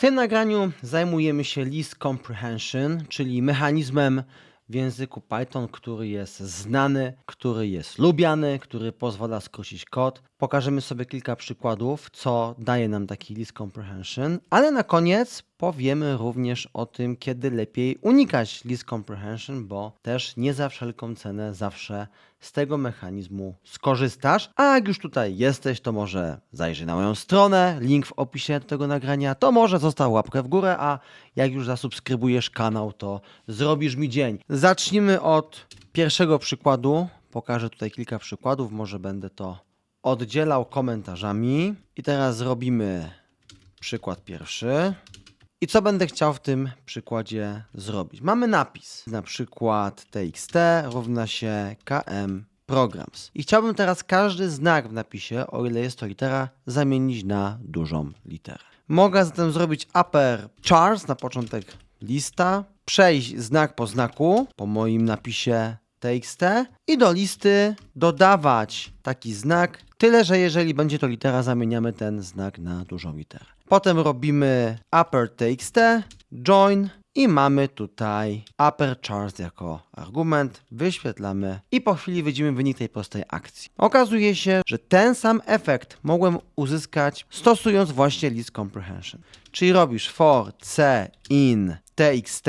tym nagraniu zajmujemy się list comprehension, czyli mechanizmem w języku Python, który jest znany, który jest lubiany, który pozwala skrócić kod. Pokażemy sobie kilka przykładów, co daje nam taki list comprehension, ale na koniec powiemy również o tym, kiedy lepiej unikać list comprehension, bo też nie za wszelką cenę zawsze z tego mechanizmu skorzystasz. A jak już tutaj jesteś, to może zajrzyj na moją stronę, link w opisie tego nagrania, to może zostaw łapkę w górę, a jak już zasubskrybujesz kanał, to zrobisz mi dzień. Zacznijmy od pierwszego przykładu. Pokażę tutaj kilka przykładów, może będę to oddzielał komentarzami. I teraz zrobimy przykład pierwszy. I co będę chciał w tym przykładzie zrobić? Mamy napis, na przykład txt równa się km programs. I chciałbym teraz każdy znak w napisie, o ile jest to litera, zamienić na dużą literę. Mogę zatem zrobić upper chars na początek lista, przejść znak po znaku po moim napisie txt i do listy dodawać taki znak, tyle że jeżeli będzie to litera, zamieniamy ten znak na dużą literę. Potem robimy upper txt, join i mamy tutaj upper chars jako argument, wyświetlamy i po chwili widzimy wynik tej prostej akcji. Okazuje się, że ten sam efekt mogłem uzyskać stosując właśnie list comprehension. Czyli robisz for c in txt,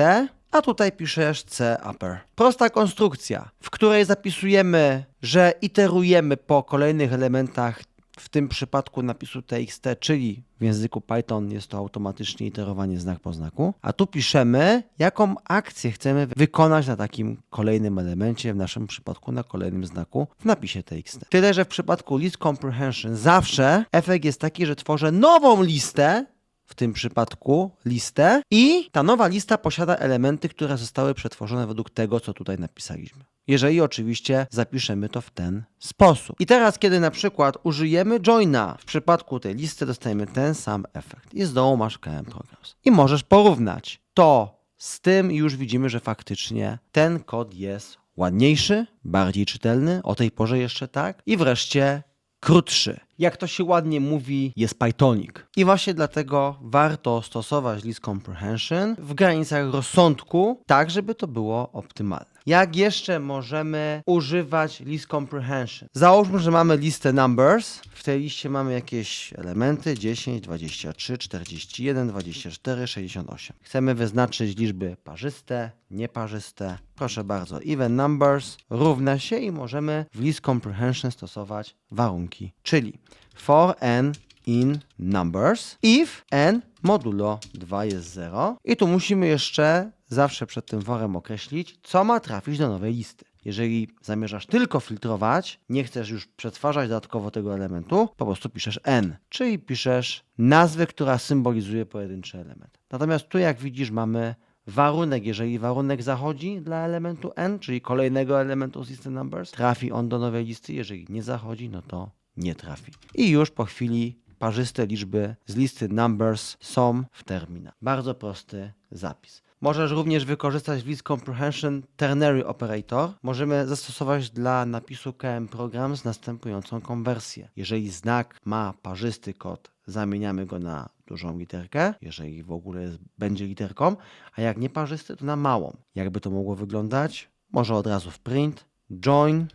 a tutaj piszesz C upper. Prosta konstrukcja, w której zapisujemy, że iterujemy po kolejnych elementach, w tym przypadku napisu txt, czyli w języku Python jest to automatycznie iterowanie znak po znaku, a tu piszemy, jaką akcję chcemy wykonać na takim kolejnym elemencie, w naszym przypadku na kolejnym znaku w napisie txt. Tyle, że w przypadku list comprehension zawsze efekt jest taki, że tworzę nową listę, w tym przypadku listę i ta nowa lista posiada elementy, które zostały przetworzone według tego, co tutaj napisaliśmy. Jeżeli oczywiście zapiszemy to w ten sposób. I teraz, kiedy na przykład użyjemy joina, w przypadku tej listy dostajemy ten sam efekt. I z dołu masz KM Programs. I możesz porównać to z tym i już widzimy, że faktycznie ten kod jest ładniejszy, bardziej czytelny, o tej porze jeszcze tak. I wreszcie krótszy. Jak to się ładnie mówi, jest Pythonic. I właśnie dlatego warto stosować list comprehension w granicach rozsądku, tak żeby to było optymalne. Jak jeszcze możemy używać list comprehension? Załóżmy, że mamy listę numbers. W tej liście mamy jakieś elementy 10, 23, 41, 24, 68. Chcemy wyznaczyć liczby parzyste, nieparzyste. Proszę bardzo, even numbers równa się i możemy w list comprehension stosować warunki, czyli for n in numbers if n modulo 2 jest 0 i tu musimy jeszcze zawsze przed tym forem określić, co ma trafić do nowej listy. Jeżeli zamierzasz tylko filtrować, nie chcesz już przetwarzać dodatkowo tego elementu, po prostu piszesz n, czyli piszesz nazwę, która symbolizuje pojedynczy element. Natomiast tu, jak widzisz, mamy warunek. Jeżeli warunek zachodzi dla elementu n, czyli kolejnego elementu z listy numbers, trafi on do nowej listy. Jeżeli nie zachodzi, no to nie trafi. I już po chwili parzyste liczby z listy numbers są w terminach. Bardzo prosty zapis. Możesz również wykorzystać list comprehension ternary operator. Możemy zastosować dla napisu KM programs następującą konwersję. Jeżeli znak ma parzysty kod, zamieniamy go na dużą literkę, jeżeli w ogóle będzie literką, a jak nie parzysty, to na małą. Jakby to mogło wyglądać? Może od razu w print, join,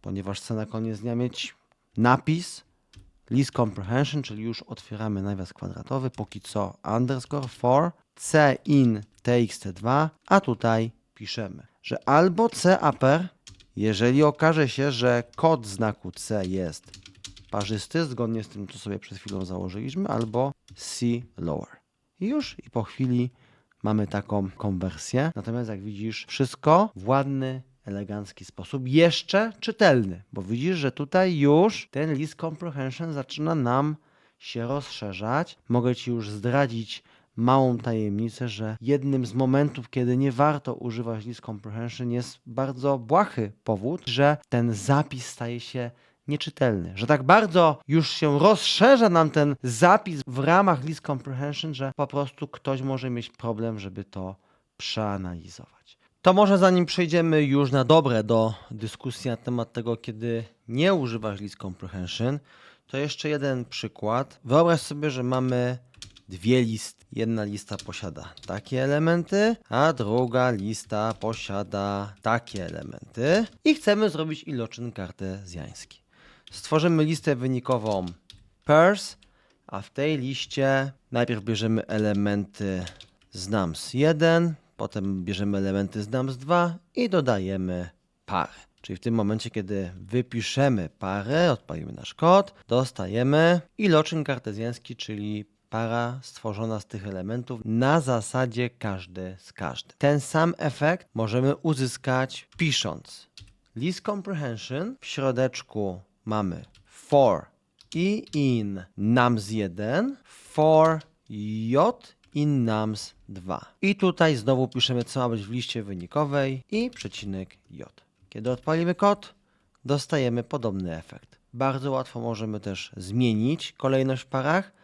ponieważ chcę na koniec dnia mieć napis, list comprehension, czyli już otwieramy nawias kwadratowy, póki co underscore for c in txt2, a tutaj piszemy, że albo c upper, jeżeli okaże się, że kod znaku c jest parzysty, zgodnie z tym, co sobie przed chwilą założyliśmy, albo c lower. I już i po chwili mamy taką konwersję. Natomiast jak widzisz, wszystko w ładny, elegancki sposób, jeszcze czytelny, bo widzisz, że tutaj już ten list comprehension zaczyna nam się rozszerzać. Mogę Ci już zdradzić małą tajemnicę, że jednym z momentów, kiedy nie warto używać list comprehension jest bardzo błahy powód, że ten zapis staje się nieczytelny, że tak bardzo już się rozszerza nam ten zapis w ramach list comprehension, że po prostu ktoś może mieć problem, żeby to przeanalizować. To może zanim przejdziemy już na dobre do dyskusji na temat tego, kiedy nie używać list comprehension, to jeszcze jeden przykład. Wyobraź sobie, że mamy dwie listy. Jedna lista posiada takie elementy, a druga lista posiada takie elementy. I chcemy zrobić iloczyn kartezjański. Stworzymy listę wynikową pairs, a w tej liście najpierw bierzemy elementy z nums 1, potem bierzemy elementy z nums 2 i dodajemy pary. Czyli w tym momencie, kiedy wypiszemy parę, odpalimy nasz kod, dostajemy iloczyn kartezjański, czyli para stworzona z tych elementów na zasadzie każdy z każdym. Ten sam efekt możemy uzyskać pisząc list comprehension. W środeczku mamy for i in nums 1, for j in nums 2. I tutaj znowu piszemy, co ma być w liście wynikowej i przecinek j. Kiedy odpalimy kod, dostajemy podobny efekt. Bardzo łatwo możemy też zmienić kolejność w parach.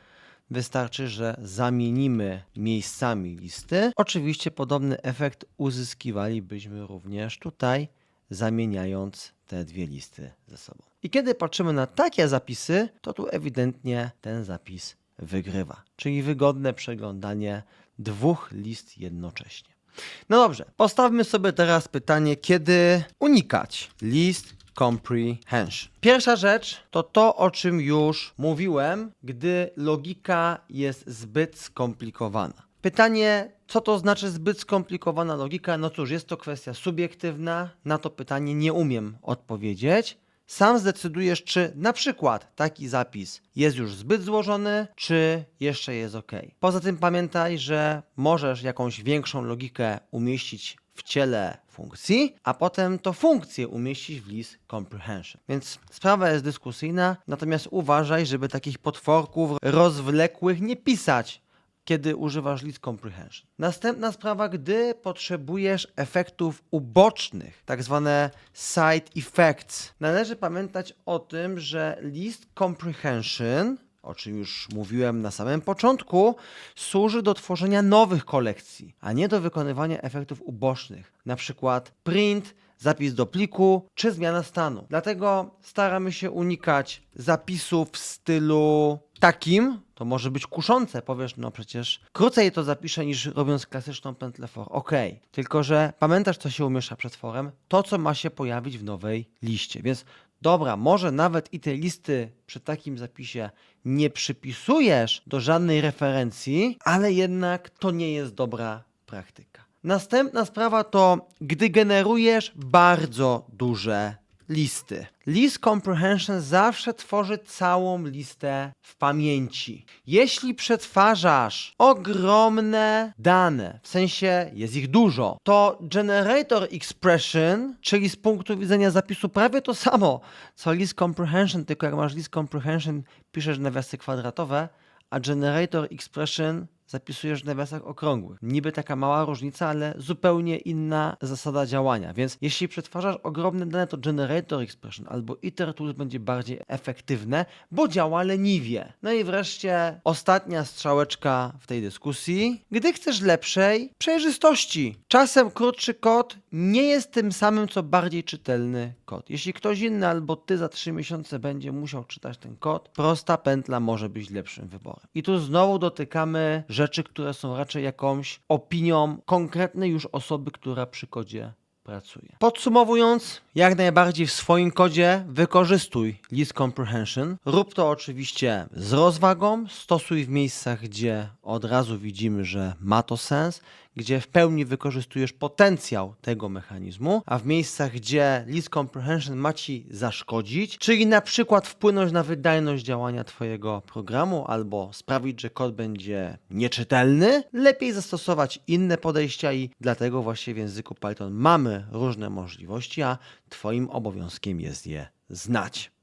Wystarczy, że zamienimy miejscami listy. Oczywiście podobny efekt uzyskiwalibyśmy również tutaj, zamieniając te dwie listy ze sobą. I kiedy patrzymy na takie zapisy, to tu ewidentnie ten zapis wygrywa, czyli wygodne przeglądanie dwóch list jednocześnie. No dobrze, postawmy sobie teraz pytanie, kiedy unikać list comprehension. Pierwsza rzecz to to, o czym już mówiłem, gdy logika jest zbyt skomplikowana. Pytanie, co to znaczy zbyt skomplikowana logika? No cóż, jest to kwestia subiektywna, na to pytanie nie umiem odpowiedzieć. Sam zdecydujesz, czy na przykład taki zapis jest już zbyt złożony, czy jeszcze jest ok. Poza tym pamiętaj, że możesz jakąś większą logikę umieścić w ciele funkcji, a potem to funkcję umieścić w list comprehension. Więc sprawa jest dyskusyjna, natomiast uważaj, żeby takich potworków rozwlekłych nie pisać kiedy używasz list comprehension. Następna sprawa, gdy potrzebujesz efektów ubocznych, tak zwane side effects. Należy pamiętać o tym, że list comprehension, o czym już mówiłem na samym początku, służy do tworzenia nowych kolekcji, a nie do wykonywania efektów ubocznych, przykład print, zapis do pliku czy zmiana stanu. Dlatego staramy się unikać zapisów w stylu takim, to może być kuszące, powiesz, no przecież krócej to zapiszę niż robiąc klasyczną pętlę for. Okej, tylko że pamiętasz, co się umieszcza przed forem? To, co ma się pojawić w nowej liście. Więc dobra, może nawet i tej listy przy takim zapisie nie przypisujesz do żadnej referencji, ale jednak to nie jest dobra praktyka. Następna sprawa to, gdy generujesz bardzo duże listy. List comprehension zawsze tworzy całą listę w pamięci. Jeśli przetwarzasz ogromne dane, w sensie jest ich dużo, to generator expression, czyli z punktu widzenia zapisu prawie to samo, co list comprehension, tylko jak masz list comprehension, piszesz nawiasy kwadratowe, a generator expression zapisujesz w nawiasach okrągłych. Niby taka mała różnica, ale zupełnie inna zasada działania. Więc jeśli przetwarzasz ogromne dane, to generator expression albo itertools będzie bardziej efektywne, bo działa leniwie. No i wreszcie ostatnia strzałeczka w tej dyskusji. Gdy chcesz lepszej przejrzystości, czasem krótszy kod nie jest tym samym, co bardziej czytelny kod. Jeśli ktoś inny albo ty za 3 miesiące będzie musiał czytać ten kod, prosta pętla może być lepszym wyborem. I tu znowu dotykamy rzeczy, które są raczej jakąś opinią konkretnej już osoby, która przy kodzie pracuje. Podsumowując, jak najbardziej w swoim kodzie wykorzystuj list comprehension. Rób to oczywiście z rozwagą, stosuj w miejscach, gdzie od razu widzimy, że ma to sens, gdzie w pełni wykorzystujesz potencjał tego mechanizmu, a w miejscach, gdzie list comprehension ma ci zaszkodzić, czyli na przykład wpłynąć na wydajność działania twojego programu albo sprawić, że kod będzie nieczytelny, lepiej zastosować inne podejścia i dlatego właśnie w języku Python mamy różne możliwości, a twoim obowiązkiem jest je znać.